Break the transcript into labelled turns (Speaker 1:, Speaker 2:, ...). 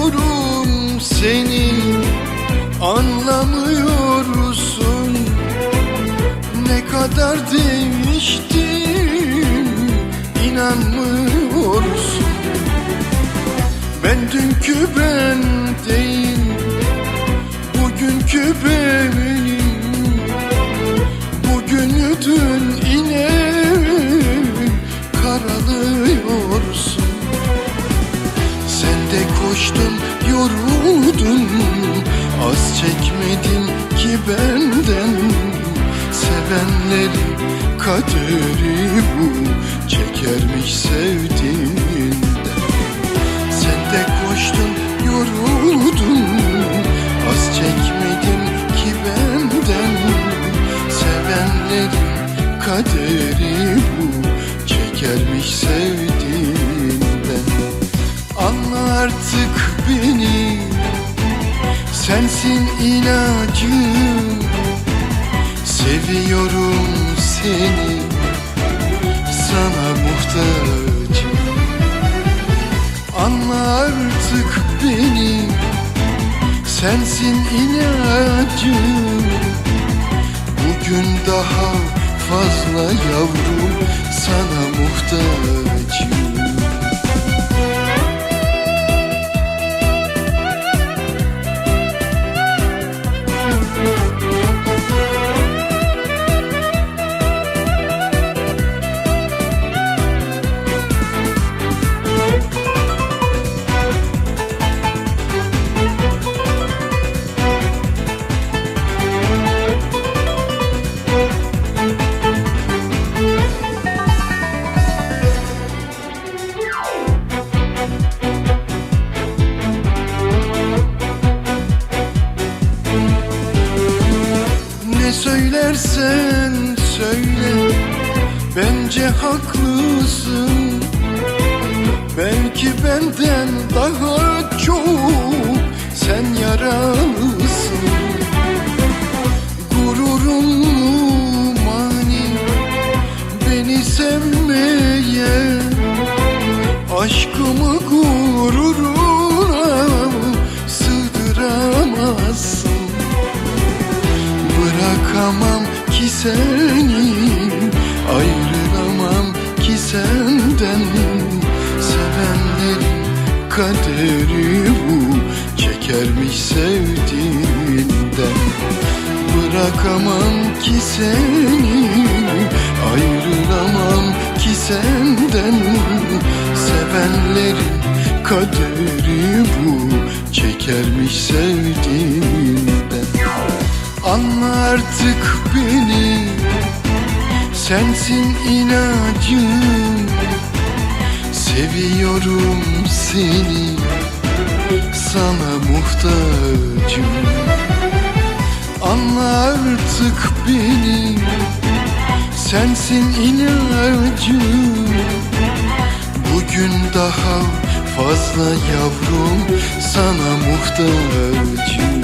Speaker 1: Anlamıyorum seni Anlamıyorsun Ne kadar değiştim inanmıyorsun Ben dünkü ben değil Bugünkü benim. Bugünü dün yoruldun Az çekmedin ki benden. Sevenlerin kaderi bu. Çekermiş sevdiğinden Sen de koştun yoruldun. Az çekmedin ki benden. Sevenlerin kaderi bu. Çekermiş sevdiğinden artık beni. Sensin ilacım Seviyorum seni. Sana muhtacım. Anla artık beni. Sensin ilacım Bugün daha fazla yavrum. Sana muhtacım Söylersen söyle. Bence haklısın. Belki benden daha çok Sen yaralısın. Gururun mani Beni sevmeye Aşkımı gururuna Sığdıramazsın Bırakamam ki seni Ayrılamam ki senden. Sevenlerin kaderi bu Çekermiş sevdiğinden. Bırakamam ki seni Ayrılamam ki senden. Sevenlerin kaderi bu Çekermiş sevdiğinden Anla artık beni. Sensin ilacım Seviyorum seni. Sana muhtacım. Anla artık beni. Sensin ilacım Bugün daha fazla yavrum. Sana muhtacım